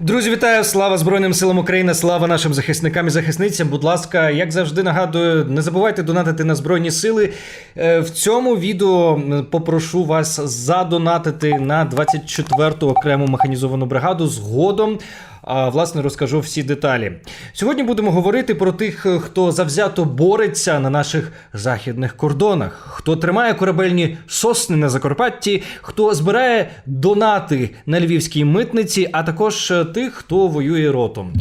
Друзі, вітаю! Слава Збройним силам України! Слава нашим захисникам і захисницям. Будь ласка, як завжди нагадую, не забувайте донатити на збройні сили. Е, В цьому відео попрошу вас задонатити на 24-ту окрему механізовану бригаду. Згодом а, власне розкажу всі деталі. Сьогодні будемо говорити про тих, е, хто завзято бореться на наших західних кордонах, хто тримає корабельні сосни на Закарпатті, хто збирає донати на львівській митниці, а також е, тих, хто воює ротом.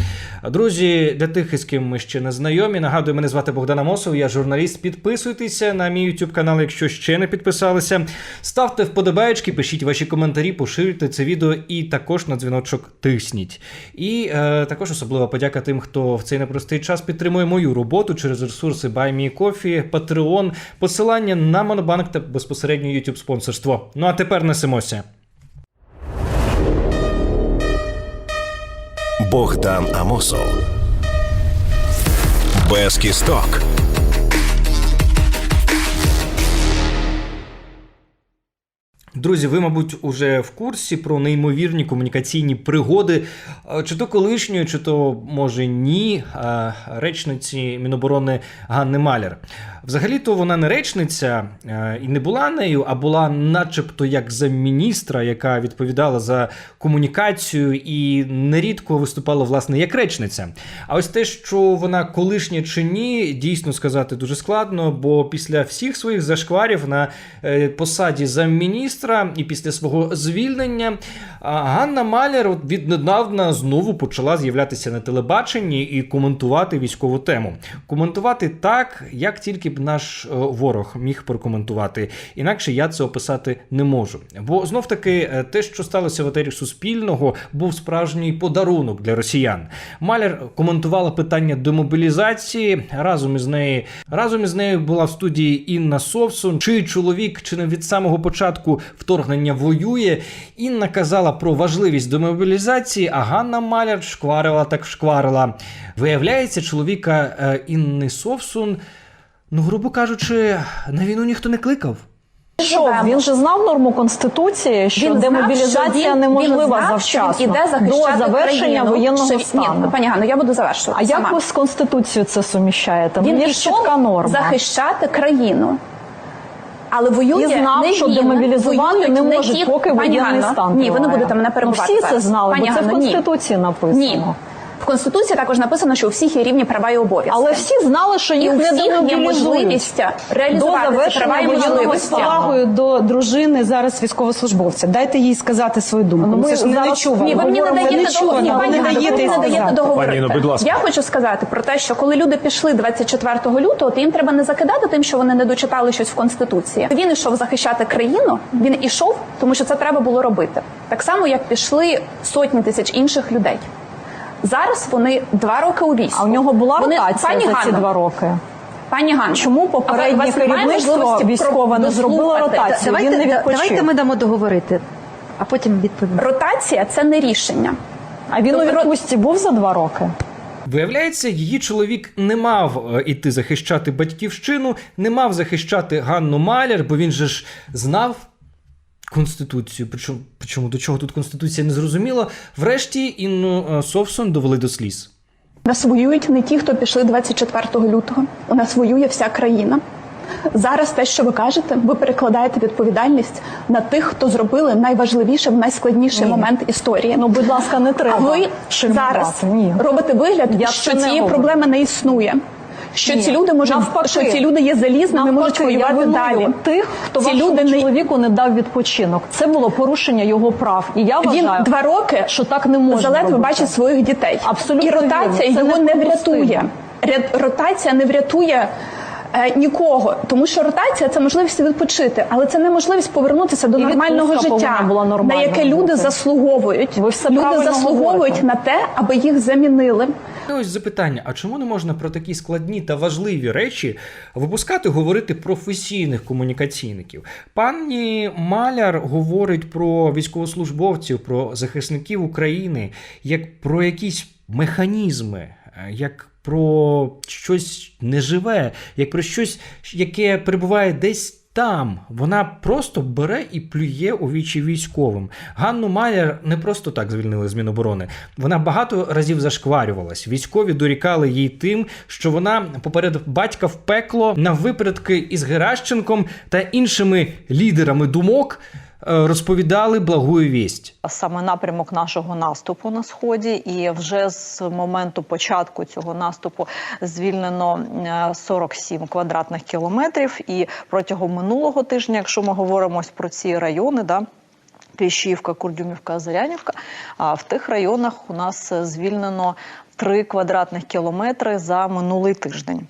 Друзі, для тих, із ким ми ще не знайомі, нагадую, мене звати Богдан Амосов, я журналіст. Підписуйтеся на мій YouTube канал, якщо ще не підписалися. Ставте вподобаєчки, пишіть ваші коментарі, поширюйте це відео і також на дзвіночок тисніть. І е, також особлива подяка тим, хто в цей непростий час підтримує мою роботу через ресурси BuyMeCoffee, Patreon, посилання на Монобанк та безпосередньо YouTube спонсорство. Ну а тепер несемося. Богдан Амосов. Без кісток. Друзі, ви, мабуть, уже в курсі про неймовірні комунікаційні пригоди, чи то колишньої, чи то може ні, речниці Міноборони Ганни Маляр. Взагалі-то вона не речниця е, і не була нею, а була, начебто, як замміністра, яка відповідала за комунікацію і нерідко виступала власне як речниця. А ось те, що вона колишня чи ні, дійсно сказати дуже складно, бо після всіх своїх зашкварів на е, посаді замміністра і після свого звільнення Ганна Маляр віднедавна знову почала з'являтися на телебаченні і коментувати військову тему. Коментувати так, як тільки б наш е, ворог міг прокоментувати. Інакше я це описати не можу. Бо знов таки е, те, що сталося в етері Суспільного, був справжній подарунок для росіян. Маляр коментувала питання демобілізації. Разом із нею разом із нею була в студії Інна Совсун, чий чоловік чи не від самого початку вторгнення воює. Інна казала про важливість демобілізації, а Ганна Маляр шкварила так шкварила. Виявляється, чоловіка е, Інни Совсун, ну, грубо кажучи, на війну ніхто не кликав. Що він же знав норму конституції, що Він знав, демобілізація що він- неможлива він знав, що завчасно він іде до завершення країну, воєнного що стану. Ні, пані Ганно, я буду завершувати. а як ви з конституцією це суміщаєте? Ну, він є ж чітка норма. захищати країну. Але воює І знав, не що він, демобілізувати не можуть, поки воєнний стан Ні, ви не будете мене Ну, всі це знали, Пані бо це в Ганно, ні. Конституції написано. Ні. В Конституції також написано, що у всіх є рівні права і обов'язки. Але всі знали, що і їх не є можливість До реалізувати ці права і можливості. повагою до дружини зараз військовослужбовця. Дайте їй сказати свою думку. Ну, Ну, ми це ж не нечувано. Ні, ви мені не даєте договорити. Пані не ви мені не даєте договорити. Ну, будь ласка. Я хочу сказати про те, що коли люди пішли 24 лютого, то їм треба не закидати тим, що вони не дочитали щось в конституції. Він ішов захищати країну. Він ішов, тому що це треба було робити. Так само, як пішли сотні тисяч інших людей. Зараз вони два роки у війську. А в нього була Вони- ротація пані за ці два роки. Пані Ганно, Чому попереднє керівництво військове не зробило ротацію? Давайте, Він не відпочив. давайте ми дамо договорити, а потім відповімо. Ротація це не рішення. А він у Тобто- відпустці був за два роки. Виявляється, її чоловік не мав е, іти захищати батьківщину, не мав захищати Ганну Маляр, бо він же ж знав конституцію. Причому, причому до чого тут конституція не зрозуміла. Врешті Інну е, Совсон довели до сліз. Нас воюють не ті, хто пішли 24 лютого. У нас воює вся країна. Зараз те, що ви кажете, ви перекладаєте відповідальність на тих, хто зробили найважливіше в найскладніший момент історії. Ну, будь ласка, не треба а ви шельмувати. зараз Ні. робите вигляд, Я що цієї проблеми не існує. Що Ні. ці люди можуть Навпаки. що ці люди є залізними, можуть воювати далі. Тих, хто ці люди не чоловіку не дав відпочинок. Це було порушення його прав. І я він два роки що так не можна заледве бачить своїх дітей. Абсолютно і ротація. Це його не врятує. Ря- Ротація не врятує. е, Нікого, тому що ротація це можливість відпочити, але це не можливість повернутися до І нормального життя, була на яке люди бути. заслуговують. Ви все люди заслуговують говорите. на те, аби їх замінили. Ось запитання: а чому не можна про такі складні та важливі речі випускати говорити професійних комунікаційників? Пані Маляр говорить про військовослужбовців, про захисників України як про якісь механізми, е, як про щось неживе, як про щось, яке перебуває десь там. Вона просто бере і плює у вічі військовим. Ганну Майер не просто так звільнили з Міноборони. Вона багато разів зашкварювалась. Військові дорікали їй тим, що вона поперед батька в пекло на випередки із Геращенком та іншими лідерами думок розповідали благую вість. саме напрямок нашого наступу на сході, і вже з моменту початку цього наступу звільнено е, 47 квадратних кілометрів. І протягом минулого тижня, якщо ми говоримо про ці райони, да. Кліщівка, Курдюмівка, Зарянівка. А в тих районах у нас е, звільнено 3 квадратних кілометри за минулий тиждень.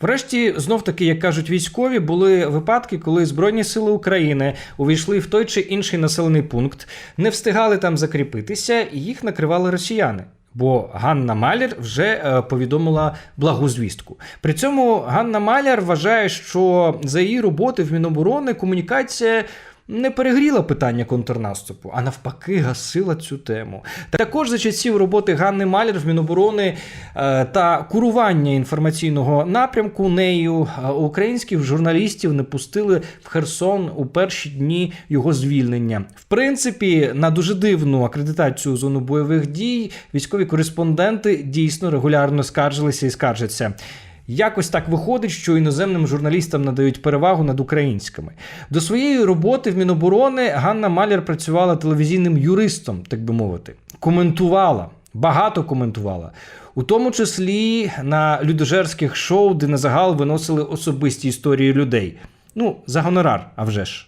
Врешті, знов таки, як кажуть військові, були випадки, коли Збройні сили України увійшли в той чи інший населений пункт, не встигали там закріпитися, і їх накривали росіяни. Бо Ганна Маляр вже е, повідомила благу звістку. При цьому Ганна Маляр вважає, що за її роботи в Міноборони комунікація не перегріла питання контрнаступу, а навпаки, гасила цю тему. Також за часів роботи Ганни Маляр в Міноборони е, та курування інформаційного напрямку нею е, українських журналістів не пустили в Херсон у перші дні його звільнення. В принципі, на дуже дивну акредитацію зону бойових дій військові кореспонденти дійсно регулярно скаржилися і скаржаться. Якось так виходить, що іноземним журналістам надають перевагу над українськими. До своєї роботи в Міноборони Ганна Маляр працювала телевізійним юристом, так би мовити, коментувала, багато коментувала, у тому числі на людожерських шоу, де на загал виносили особисті історії людей. Ну, за гонорар, а вже ж.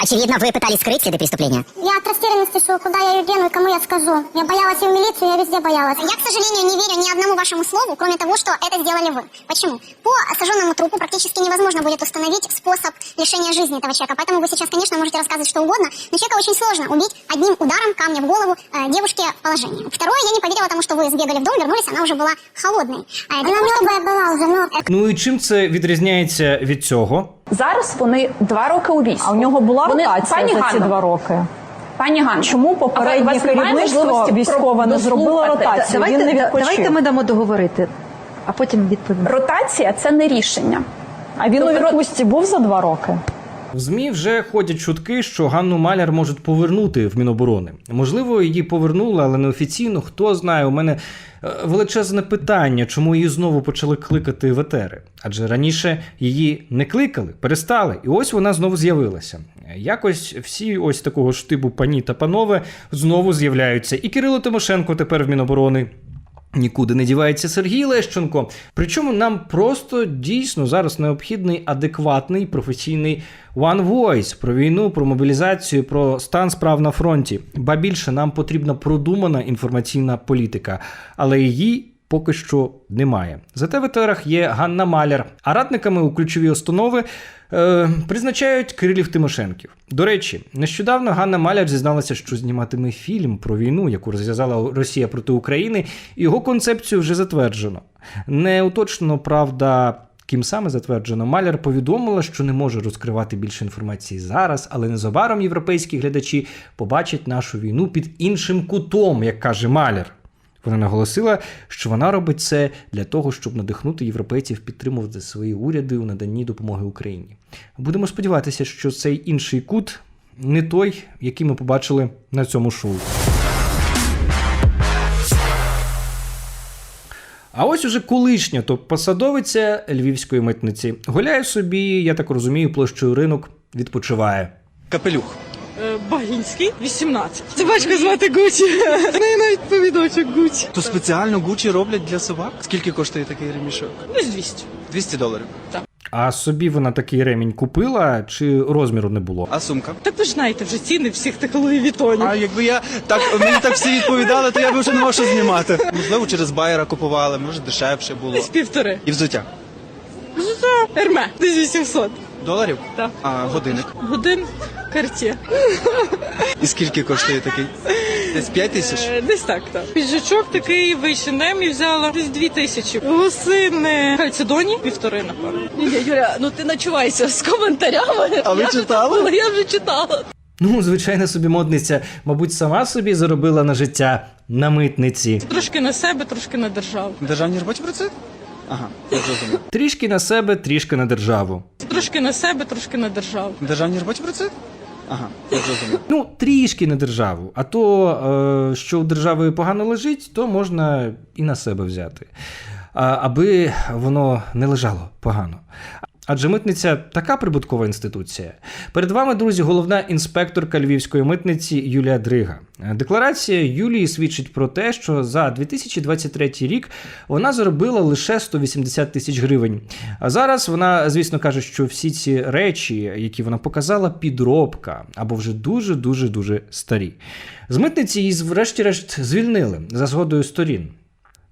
Очевидно, вы пытались скрыть следы преступления. Я от растерянности шел, куда я ее дену и кому я скажу. Я боялась и в милицию, я везде боялась. Я, к сожалению, не верю ни одному вашему слову, кроме того, что это сделали вы. Почему? По сожженному трупу практически невозможно будет установить способ лишения жизни этого человека. Поэтому вы сейчас, конечно, можете рассказывать что угодно, но человека очень сложно убить одним ударом камня в голову э, девушке в положении. Второе, я не поверила тому, что вы сбегали в дом, вернулись, она уже была холодной. Э, дело в том, что- я была уже, но... Ну і чим це відрізняється від цього? Зараз вони два роки у війську. А у нього була Вони- ротація пані за ці Ганно, два роки. Пані Ган, Чому попереднє керівництво військове не зробило ротацію? Давайте, Він не відпочив. давайте ми дамо договорити, а потім відповімо. Ротація це не рішення. А він у Тобто- відпустці був за два роки. В ЗМІ вже ходять чутки, що Ганну Маляр можуть повернути в Міноборони. Можливо, її повернули, але неофіційно. Хто знає, у мене е, величезне питання, чому її знову почали кликати в етери. Адже раніше її не кликали, перестали, і ось вона знову з'явилася. Якось всі ось такого штибу пані та панове знову з'являються. І Кирило Тимошенко тепер в Міноборони. Нікуди не дівається Сергій Лещенко. Причому нам просто дійсно зараз необхідний адекватний професійний One Voice про війну, про мобілізацію, про стан справ на фронті. Ба більше нам потрібна продумана інформаційна політика, але її. Поки що немає. Зате в етерах є Ганна Маляр, а радниками у ключові установи е, призначають Кирилів Тимошенків. До речі, нещодавно Ганна Маляр зізналася, що зніматиме фільм про війну, яку розв'язала Росія проти України, його концепцію вже затверджено. Не уточнено, правда. Ким саме затверджено, Маляр повідомила, що не може розкривати більше інформації зараз, але незабаром європейські глядачі побачать нашу війну під іншим кутом, як каже Маляр. Вона наголосила, що вона робить це для того, щоб надихнути європейців підтримувати свої уряди у наданні допомоги Україні. Будемо сподіватися, що цей інший кут не той, який ми побачили на цьому шоу. А ось уже колишня топ-посадовиця львівської митниці гуляє собі, я так розумію, площою ринок відпочиває. Капелюх. Е, Багінський, 18. Собачку звати Гучі. В неї навіть повідочок Гучі. То спеціально Гучі роблять для собак? Скільки коштує такий ремішок? Десь 200. 200 доларів. А собі вона такий ремінь купила, чи розміру не було? А сумка? Так ви ж знаєте вже ціни всіх тих Луї Вітонів. А якби я так мені так всі відповідали, то я б вже не мав що знімати. Можливо, через байера купували, може дешевше було. Десь півтори. І взуття. Ерме, десь 800. Доларів? Так. А годинник. Годин карті. І скільки коштує такий? Десь 5 тисяч? Е, Десь так, так. Піджачок такий вищенем і взяла десь дві тисячі. Гусини Хальцедоні півтори, напевно. Ні, Юля, ну ти начувайся з коментарями. А ви Я читали? Я вже читала. Ну, звичайно, собі модниця, мабуть, сама собі заробила на життя на митниці. Трошки на себе, трошки на державу. В державній роботі працює? Ага, я зрозумів. Трішки на себе, трішки на державу. Трошки на себе, трошки на державу. На державній роботі працює? Ага, я зрозумів. Ну, трішки на державу. А то, е, що у держави погано лежить, то можна і на себе взяти. А, аби воно не лежало погано. Адже митниця така прибуткова інституція. Перед вами, друзі, головна інспекторка львівської митниці Юлія Дрига. Декларація Юлії свідчить про те, що за 2023 рік вона заробила лише 180 тисяч гривень. А зараз вона, звісно, каже, що всі ці речі, які вона показала, підробка або вже дуже дуже дуже старі. З митниці її, врешті-решт, звільнили за згодою сторін.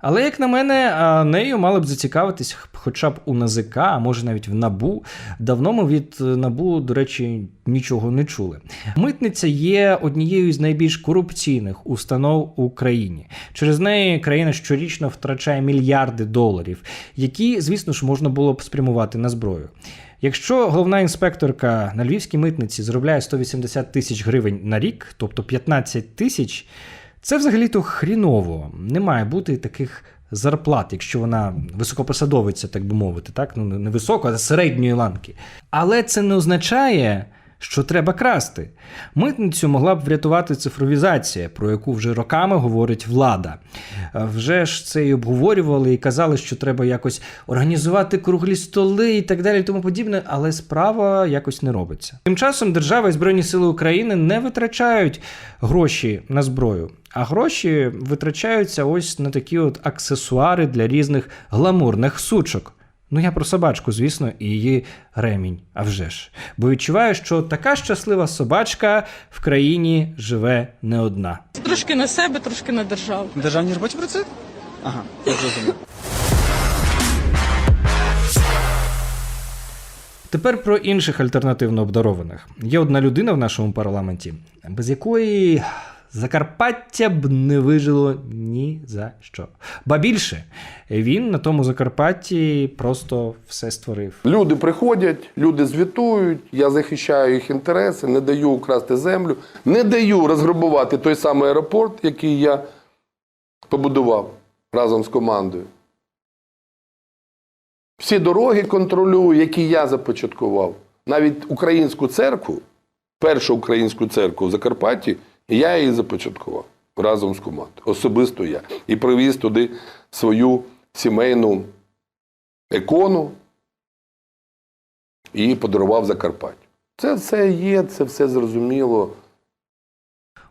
Але, як на мене, нею мали б зацікавитись хоча б у НАЗК, а може навіть в НАБУ. Давно ми від е, НАБУ, до речі, нічого не чули. Митниця є однією з найбільш корупційних установ у Україні. Через неї країна щорічно втрачає мільярди доларів, які, звісно ж, можна було б спрямувати на зброю. Якщо головна інспекторка на львівській митниці заробляє 180 тисяч гривень на рік, тобто 15 тисяч, це взагалі-то хріново. Не має бути таких зарплат, якщо вона високопосадовиця, так би мовити, так? Ну, не високо, а середньої ланки. Але це не означає, що треба красти. Митницю могла б врятувати цифровізація, про яку вже роками говорить влада. Е, Вже ж це і обговорювали і казали, що треба якось організувати круглі столи і так далі, і тому подібне, але справа якось не робиться. Тим часом держава і Збройні Сили України не витрачають гроші на зброю. А гроші витрачаються ось на такі от аксесуари для різних гламурних сучок. Ну, я про собачку, звісно, і її ремінь, а вже ж. Бо відчуваю, що така щаслива собачка в країні живе не одна. Трошки на себе, трошки на державу. На державній роботі працює? Ага, я зрозумів. Тепер про інших альтернативно обдарованих. Є одна людина в нашому парламенті, без якої Закарпаття б не вижило ні за що. Ба більше, він на тому Закарпатті просто все створив. Люди приходять, люди звітують, я захищаю їх інтереси, не даю украсти землю, не даю розграбувати той самий аеропорт, який я побудував разом з командою. Всі дороги контролюю, які я започаткував. Навіть українську церкву, першу українську церкву в Закарпатті, я її започаткував разом з командою. Особисто я. І привіз туди свою сімейну ікону і подарував Закарпаттю. Це все є, це все зрозуміло.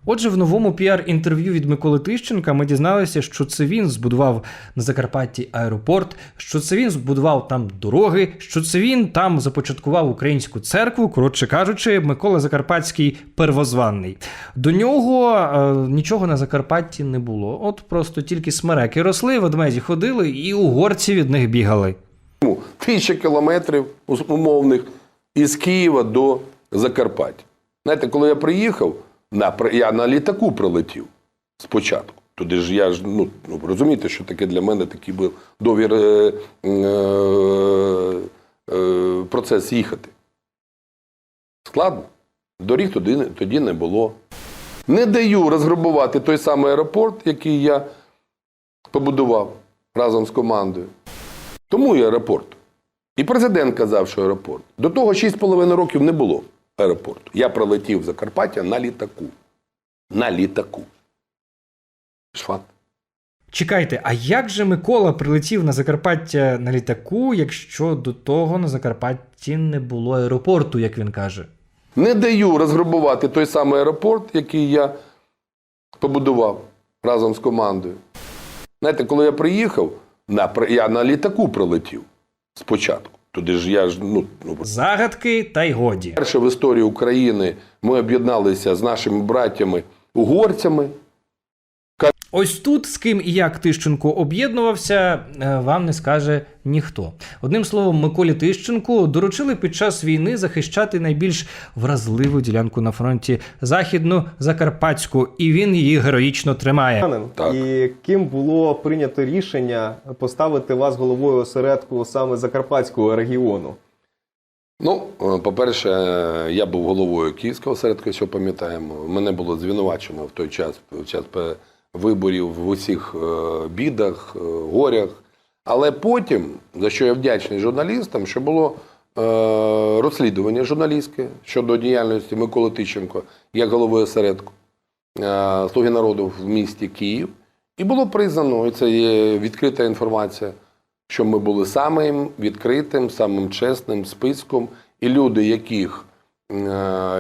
Отже, в новому піар-інтерв'ю від Миколи Тищенка ми дізналися, що це він збудував на Закарпатті аеропорт, що це він збудував там дороги, що це він там започаткував українську церкву. Коротше кажучи, Микола Закарпатський первозванний. До нього е, нічого на Закарпатті не було. От просто тільки смереки росли, ведмеді ходили і угорці від них бігали. Тисяча кілометрів умовних із Києва до Закарпаття. Знаєте, коли я приїхав, на, я на літаку прилетів спочатку. Туди ж я ж, ну, ну розумієте, що таке для мене такий був довір е, е, е, процес їхати. Складно. Доріг не- тоді не було. Не даю розграбувати той самий аеропорт, який я побудував разом з командою. Тому і аеропорт. І президент казав, що аеропорт. До того 6,5 років не було аеропорту. Я прилетів в Закарпаття на літаку. На літаку. Шфат. Чекайте, а як же Микола прилетів на Закарпаття на літаку, якщо до того на Закарпатті не було аеропорту, як він каже? Не даю розграбувати той самий аеропорт, який я побудував разом з командою. Знаєте, коли я приїхав, на, я на літаку прилетів спочатку. Туди ж я ж, ну, ну Загадки та й годі. Перше в історії України ми об'єдналися з нашими братями угорцями. Ось тут з ким і як Тищенко об'єднувався, е, вам не скаже ніхто. Одним словом, Миколі Тищенку доручили під час війни захищати найбільш вразливу ділянку на фронті західну Закарпатську, і він її героїчно тримає. Так. І ким було прийнято рішення поставити вас головою осередку саме Закарпатського регіону? Ну, е, по-перше, я був головою Київського осередку, якщо пам'ятаємо. Мене було звинувачено в той час, в час виборів в усіх е, бідах, е, горях. Але потім, за що я вдячний журналістам, що було розслідування журналістське щодо діяльності Миколи Тищенко як голови осередку е, Слуги народу в місті Київ. І було признано, і це є відкрита інформація, що ми були самим відкритим, самим чесним списком, і люди, яких е,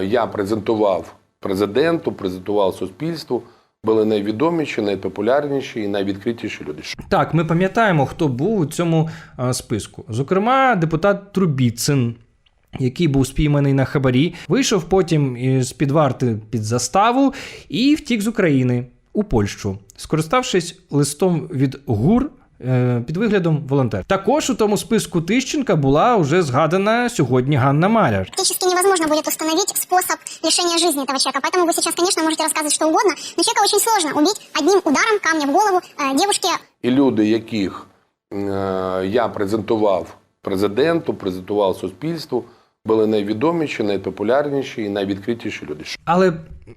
я презентував президенту, презентував суспільству, були найвідоміші, найпопулярніші і найвідкритіші люди. Так, ми пам'ятаємо, хто був у цьому е, списку. Зокрема, депутат Трубіцин, який був спійманий на хабарі, вийшов потім з під варти під заставу і втік з України у Польщу, скориставшись листом від ГУР. е, Під виглядом волонтер. Також у тому списку Тищенка була вже згадана сьогодні Ганна Маляр. Практически невозможно будет установить способ лишения жизни этого человека. Поэтому вы сейчас, конечно, можете рассказывать что угодно, но человека очень сложно убить одним ударом камня в голову э, девушке І люди, яких е, я презентував президенту, презентував суспільству, були найвідоміші, найпопулярніші і найвідкритіші люди. Але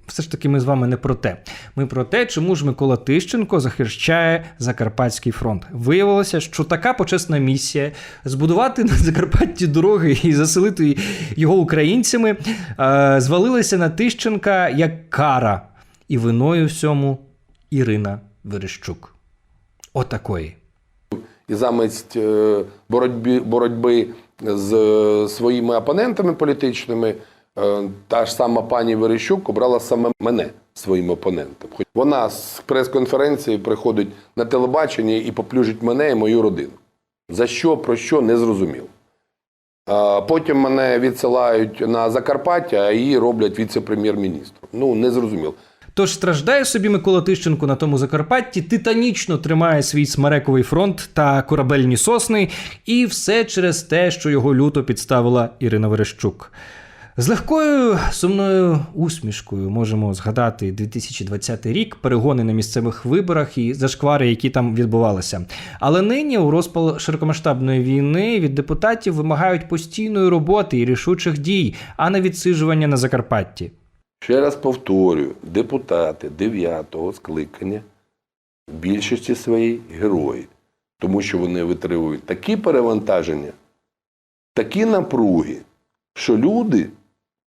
все ж таки ми з вами не про те. Ми про те, чому ж Микола Тищенко захищає Закарпатський фронт. Виявилося, що така почесна місія збудувати на Закарпатті дороги і заселити його українцями е, звалилася на Тищенка як кара. І виною всьому Ірина Верещук. Отакої. І замість е, боротьби, боротьби з е, своїми опонентами політичними, е, та ж сама пані Верещук обрала саме мене своїм опонентом. Вона з прес-конференції приходить на телебачення і поплюжить мене і мою родину. За що, про що, не зрозуміло. А Потім мене відсилають на Закарпаття, а її роблять віце-прем'єр-міністром. Ну, не зрозуміло. Тож страждає собі Микола Тищенко на тому Закарпатті, титанічно тримає свій смерековий фронт та корабельні сосни, і все через те, що його люто підставила Ірина Верещук. З легкою сумною усмішкою можемо згадати 2020 рік, перегони на місцевих виборах і зашквари, які там відбувалися. Але нині у розпал широкомасштабної війни від депутатів вимагають постійної роботи і рішучих дій, а не відсиджування на Закарпатті. Ще раз повторюю, депутати 9-го скликання в більшості своїй герої, тому що вони витримують такі перевантаження, такі напруги, що люди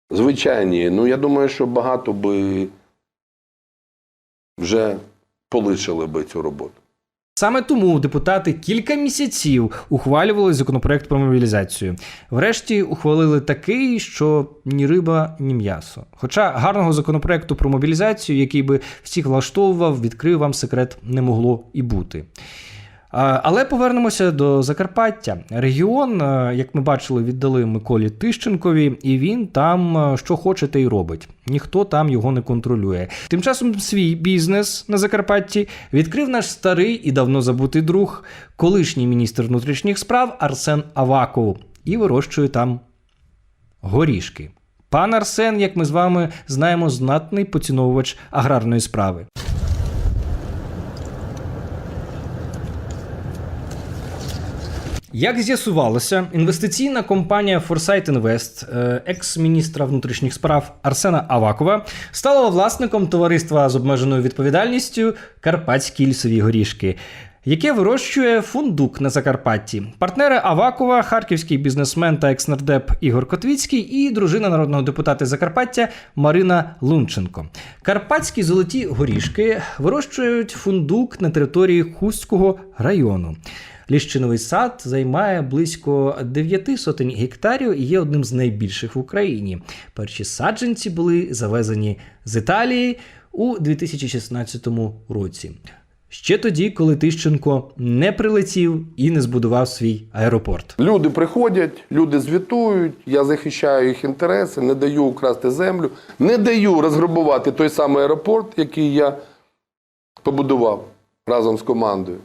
звичайні, ну я думаю, що багато би вже полишили би цю роботу. Саме тому депутати кілька місяців ухвалювали законопроект про мобілізацію. Врешті ухвалили такий, що ні риба, ні м'ясо. Хоча гарного законопроекту про мобілізацію, який би всіх влаштовував, відкрив вам секрет, не могло і бути. Але повернемося до Закарпаття. Регіон, е, як ми бачили, віддали Миколі Тищенкові, і він там е, що хоче, те й робить. Ніхто там його не контролює. Тим часом свій бізнес на Закарпатті відкрив наш старий і давно забутий друг, колишній міністр внутрішніх справ Арсен Аваков, і вирощує там горішки. Пан Арсен, як ми з вами знаємо, знатний поціновувач аграрної справи. Як з'ясувалося, інвестиційна компанія Foresight Invest, е, екс-міністра внутрішніх справ Арсена Авакова, стала власником товариства з обмеженою відповідальністю Карпатські лісові горішки. Яке вирощує фундук на Закарпатті. Партнери Авакова, харківський бізнесмен та екснардеп Ігор Котвіцький і дружина народного депутата Закарпаття Марина Лунченко. Карпатські золоті горішки вирощують фундук на території Хустського району. Ліщиновий сад займає близько 9 сотень гектарів і є одним з найбільших в Україні. Перші саджанці були завезені з Італії у 2016 році. Ще тоді, коли Тищенко не прилетів і не збудував свій аеропорт. Люди приходять, люди звітують, я захищаю їх інтереси, не даю украсти землю, не даю розграбувати той самий аеропорт, який я побудував разом з командою.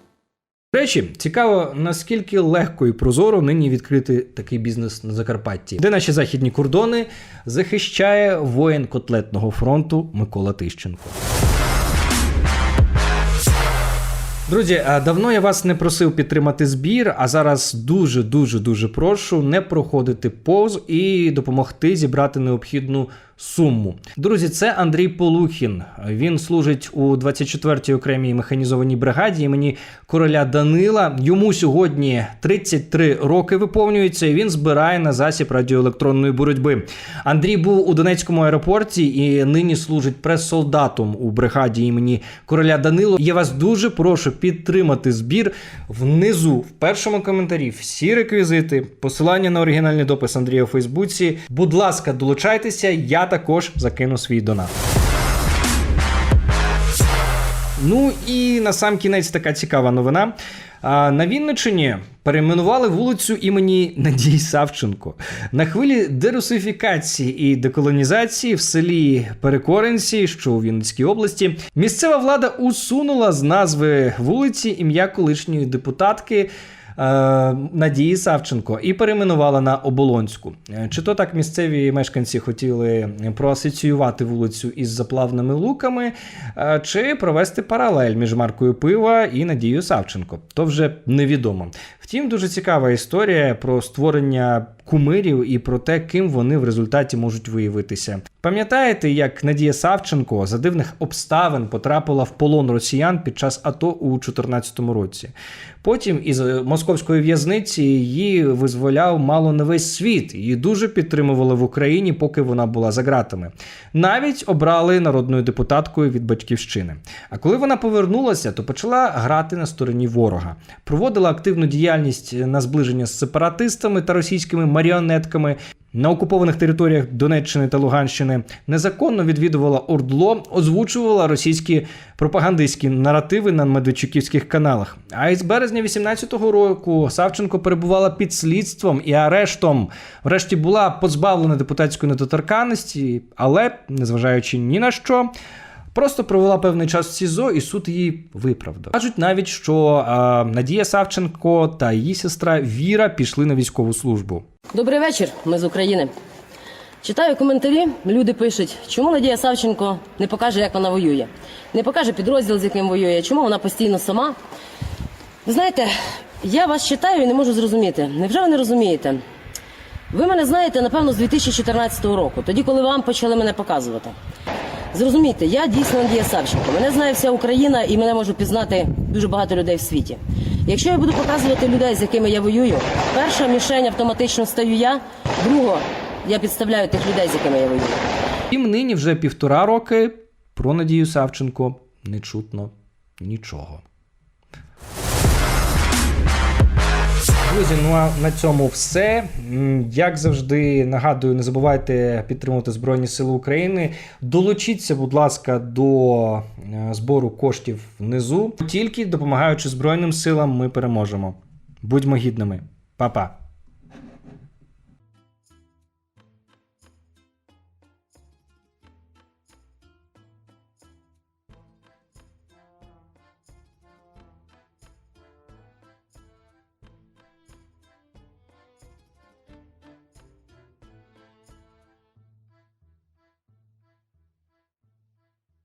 До речі, цікаво, наскільки легко і прозоро нині відкрити такий бізнес на Закарпатті, де наші західні кордони захищає воїн котлетного фронту Микола Тищенко. Друзі, давно я вас не просив підтримати збір, а зараз дуже дуже дуже прошу не проходити повз і допомогти зібрати необхідну суму. Друзі, це Андрій Полухін. Він служить у 24-й окремій механізованій бригаді імені короля Данила. Йому сьогодні 33 роки виповнюється. і Він збирає на засіб радіоелектронної боротьби. Андрій був у Донецькому аеропорті і нині служить прес-солдатом у бригаді імені короля Данило. Я вас дуже прошу підтримати збір внизу в першому коментарі. Всі реквізити, посилання на оригінальний допис Андрія у Фейсбуці. Будь ласка, долучайтеся. Я також закину свій донат. Ну і на сам кінець така цікава новина. На Вінничині перейменували вулицю імені Надії Савченко. На хвилі дерусифікації і деколонізації в селі Перекоренці, що у Вінницькій області, місцева влада усунула з назви вулиці ім'я колишньої депутатки. Е, Надії Савченко і перейменувала на Оболонську. Е, Чи то так місцеві мешканці хотіли проасоціювати вулицю із заплавними луками, е, чи провести паралель між маркою пива і Надією Савченко, то вже невідомо. Втім, дуже цікава історія про створення кумирів і про те, ким вони в результаті можуть виявитися. Пам'ятаєте, як Надія Савченко за дивних обставин потрапила в полон росіян під час АТО у 2014 році? Потім із е, московської в'язниці її визволяв мало не весь світ. Її дуже підтримували в Україні, поки вона була за ґратами. Навіть обрали народною депутаткою від батьківщини. А коли вона повернулася, то почала грати на стороні ворога, проводила активну діяльність на зближення з сепаратистами та російськими маріонетками. На окупованих територіях Донеччини та Луганщини незаконно відвідувала Ордло, озвучувала російські пропагандистські наративи на медведчуківських каналах. А із березня 18-го року Савченко перебувала під слідством і арештом. Врешті була позбавлена депутатської недоторканності, але, незважаючи ні на що, Просто провела певний час в СІЗО, і суд її виправдав. Кажуть навіть, що а, Надія Савченко та її сестра Віра пішли на військову службу. Добрий вечір, ми з України. Читаю коментарі, люди пишуть, чому Надія Савченко не покаже, як вона воює, не покаже підрозділ, з яким воює, чому вона постійно сама. Ви знаєте, я вас читаю і не можу зрозуміти. Невже ви не розумієте? Ви мене знаєте, напевно, з 2014 року, тоді, коли вам почали мене показувати. Зрозумійте, я дійсно Надія Савченко. Мене знає вся Україна і мене можуть пізнати дуже багато людей в світі. Якщо я буду показувати людей, з якими я воюю, перша мішень автоматично стаю я, друга я підставляю тих людей, з якими я воюю. Втім, нині вже півтора роки про Надію Савченко не чутно нічого. Друзі, ну а на цьому все. Як завжди, нагадую, не забувайте підтримувати Збройні Сили України. Долучіться, будь ласка, до е, збору коштів внизу. Тільки допомагаючи Збройним силам, ми переможемо. Будьмо гідними. Па-па.